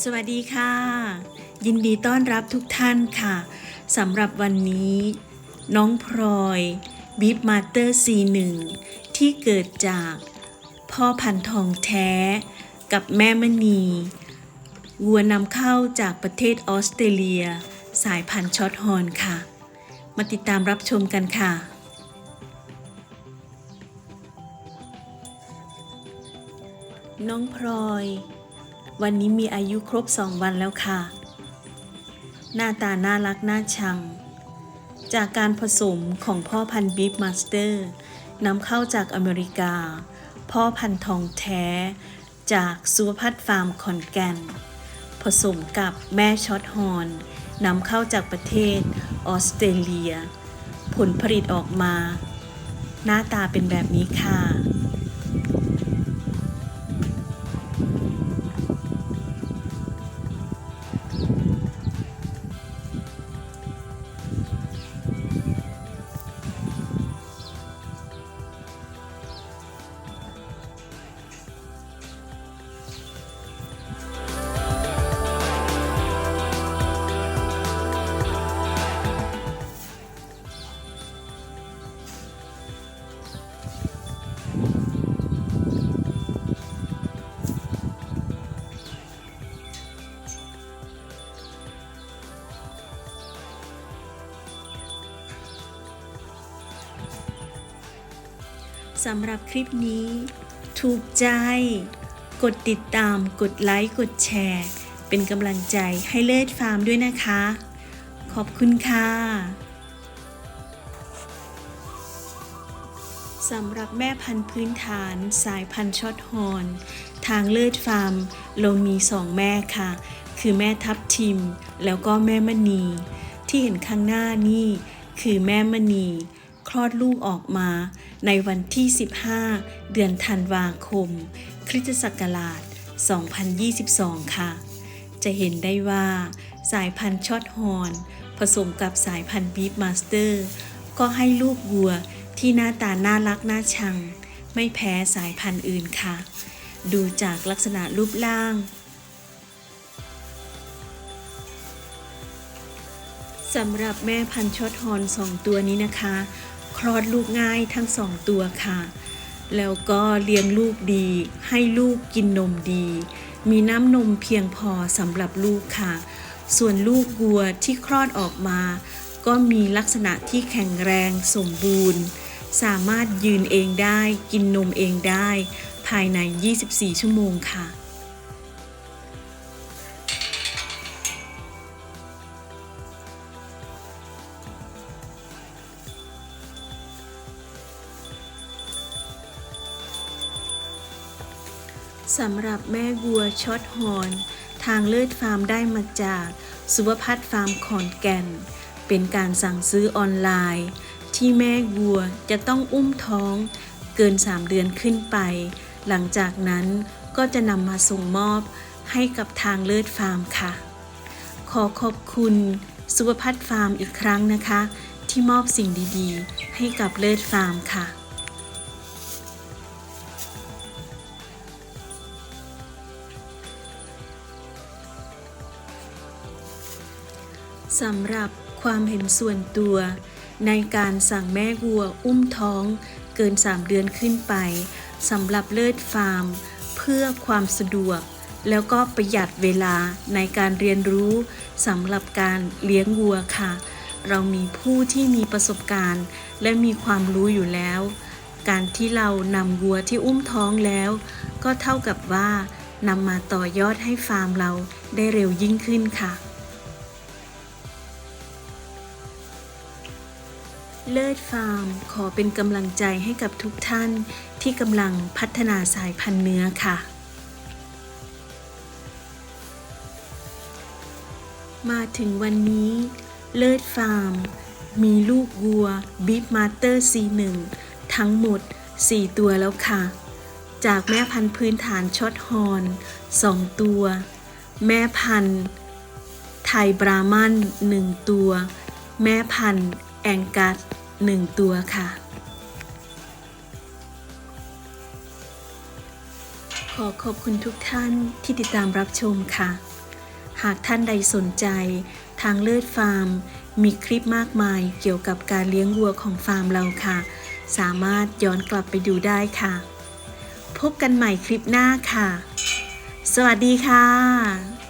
สวัสดีค่ะ ยินดีต้อนรับทุกท่านค่ะสำหรับวันนี้ น้องพลอยบีฟมาเตอร์ซีหนึ่งที่เกิดจากพ่อพันธุ์ทองแท้ กับแม่มณีวัวนำเข้าจากประเทศออสเตรเลีย สายพันธุ์ช็อตฮอนค่ะ มาติดตามรับชมกันค่ะน้องพลอย วันนี้มีอายุครบสองวันแล้วค่ะ หน้าตาน่ารักน่าชัง จากการผสมของพ่อพันธุ์บีฟมาสเตอร์นำเข้าจากอเมริกา พ่อพันธุ์ทองแท้ จากสุวพัฒน์ฟาร์มขอนแก่น ผสมกับแม่ช็อตฮอนนำเข้าจากประเทศออสเตรเลีย ผลผลิตออกมา หน้าตาเป็นแบบนี้ค่ะ สำหรับคลิปนี้ ถูกใจ กดติดตาม กดไลค์ กดแชร์ เป็นกำลังใจให้เลิศฟาร์มด้วยนะคะ ขอบคุณค่ะสำหรับแม่พันธุ์พื้นฐานสายพันธุ์ช็อตฮอน ทางเลิศฟาร์ม เรามีสองแม่ค่ะ คือแม่ทับทิม แล้วก็แม่มณี ที่เห็นข้างหน้านี่ คือแม่มณี ลอดลูกออกมาในวันที่ 15 เดือนธันวาคม คริสตศักราช 2022 ค่ะ จะเห็นได้ว่าสายพันธุ์ช็อตฮอร์นผสมกับสายพันธุ์บีฟมาสเตอร์ ก็ให้ลูกวัวที่หน้าตาน่ารักน่าชัง ไม่แพ้สายพันธุ์อื่นค่ะ ดูจากลักษณะรูปร่าง สำหรับแม่พันธุ์ช็อตฮอร์นสองตัวนี้นะคะ คลอดลูกง่ายทั้งสองตัวค่ะ แล้วก็เลี้ยงลูกดี ให้ลูกกินนมดี มีน้ำนมเพียงพอสำหรับลูกค่ะ ส่วนลูกวัวที่คลอดออกมา ก็มีลักษณะที่แข็งแรงสมบูรณ์ สามารถยืนเองได้ กินนมเองได้ ภายใน 24 ชั่วโมงค่ะ สำหรับแม่วัวช็อตฮอน ทางเลิศฟาร์มได้มาจาก สุวพัฒน์ฟาร์มขอนแก่น เป็นการสั่งซื้อออนไลน์ ที่แม่วัวจะต้องอุ้มท้อง เกิน 3 เดือนขึ้นไป หลังจากนั้นก็จะนำมาส่งมอบให้กับทางเลิศฟาร์มค่ะ ขอขอบคุณสุวพัฒน์ฟาร์มอีกครั้งนะคะ ที่มอบสิ่งดีๆ ให้กับเลิศฟาร์มค่ะ สำหรับความเห็นส่วนตัว ในการสั่งแม่วัวอุ้มท้องเกิน 3 เดือนขึ้นไปสำหรับเลิศฟาร์ม เพื่อความสะดวก แล้วก็ประหยัดเวลาในการเรียนรู้สำหรับการเลี้ยงวัวค่ะ เรามีผู้ที่มีประสบการณ์ และมีความรู้อยู่แล้ว การที่เรานำวัวที่อุ้มท้องแล้ว ก็เท่ากับว่านำมาต่อยอดให้ฟาร์มเราได้เร็วยิ่งขึ้นค่ะ เลิศฟาร์ม ขอเป็นกำลังใจให้กับทุกท่านที่กำลังพัฒนาสายพันธุ์เนื้อค่ะ มาถึงวันนี้ เลิศฟาร์ม มีลูกวัวบีฟมาเตอร์ C1 ทั้งหมด 4 ตัวแล้วค่ะ จากแม่พันธุ์พื้นฐานช็อตฮอน 2 ตัว แม่พันธุ์ไทยบรามัน 1 ตัว แม่พันธุ์ แองกัส1ตัวค่ะ ขอขอบคุณทุกท่านที่ติดตามรับชมค่ะ หากท่านใดสนใจทางเลิศฟาร์ม มีคลิปมากมายเกี่ยวกับการเลี้ยงวัวของฟาร์มเราค่ะ สามารถย้อนกลับไปดูได้ค่ะ พบกันใหม่คลิปหน้าค่ะ สวัสดีค่ะ